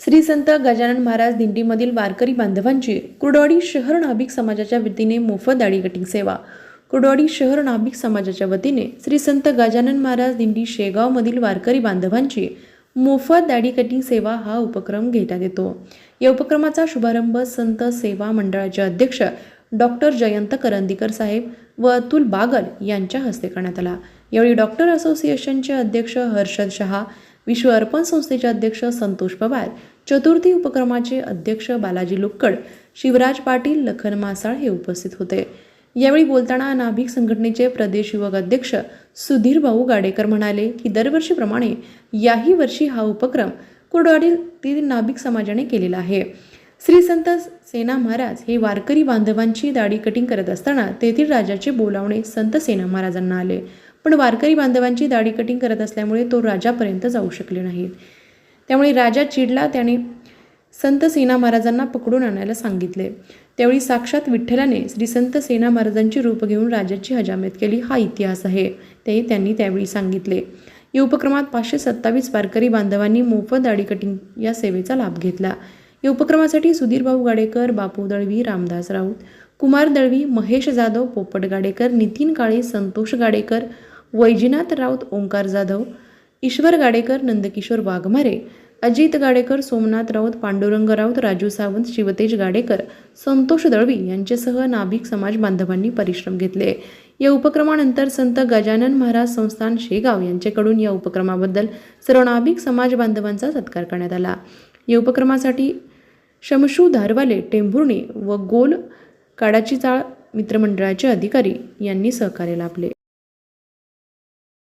श्री संत गजानन महाराज दिंडीमधील वारकरी बांधवांची कुडवाडी शहर नाभिक समाजाच्या वतीने मोफत दाढी कटिंग सेवा. कुडवाडी शहर नाभिक समाजाच्या वतीने श्री संत गजानन महाराज दिंडी शेगावमधील वारकरी बांधवांची मोफत दाढी कटिंग सेवा हा उपक्रम घेण्यात येतो. या उपक्रमाचा शुभारंभ संत सेवा मंडळाचे अध्यक्ष डॉक्टर जयंत करंदीकर साहेब व अतुल बागल यांच्या हस्ते करण्यात आला. यावेळी डॉक्टर असोसिएशनचे अध्यक्ष हर्षद शहा विश्व अर्पण संस्थेचे अध्यक्ष संतोष पवार चतुर्थी उपक्रमाचे अध्यक्ष बालाजी लुक्कड शिवराज पाटील लखन मासाळ हे उपस्थित होते. यावेळी बोलताना नाभिक संघटनेचे प्रदेश युवक अध्यक्ष सुधीर भाऊ गाडेकर म्हणाले की दरवर्षीप्रमाणे याही वर्षी हा उपक्रम कुर्डवाडीतील नाभिक समाजाने केलेला आहे. श्री संत सेना महाराज हे वारकरी बांधवांची दाढी कटिंग करत असताना तेथील राजाचे बोलावणे संत सेना महाराजांना आले. पण वारकरी बांधवांची दाढी कटिंग करत असल्यामुळे तो राजापर्यंत जाऊ शकले नाहीत. त्यामुळे राजा चिडला त्याने संत सेना महाराजांना पकडून आणायला सांगितले. त्यावेळी साक्षात विठ्ठलाने श्री संत सेना महाराजांची रूप घेऊन राजाची हजामत केली. हा इतिहास आहे ते त्यांनी त्यावेळी सांगितले. या उपक्रमात पाचशे सत्तावीस वारकरी बांधवांनी मोफत दाढी कटिंग या सेवेचा लाभ घेतला. या उपक्रमासाठी सुधीरभाऊ गाडेकर बापू दळवी रामदास राऊत कुमार दळवी महेश जाधव पोपट गाडेकर नितीन काळे संतोष गाडेकर वैजनाथ राऊत ओंकार जाधव ईश्वर गाडेकर नंदकिशोर वाघमारे अजित गाडेकर सोमनाथ राऊत पांडुरंग राऊत राजू सावंत शिवतेज गाडेकर संतोष दळवी यांच्यासह नाभिक समाज बांधवांनी परिश्रम घेतले. या उपक्रमानंतर संत गजानन महाराज संस्थान शेगाव यांच्याकडून या उपक्रमाबद्दल सर्व नाभिक समाज बांधवांचा सत्कार करण्यात आला. या उपक्रमासाठी शमशू धारवाले टेंभुर्णी व गोल काडाची चाळ मित्रमंडळाचे अधिकारी यांनी सहकार्य लाभले.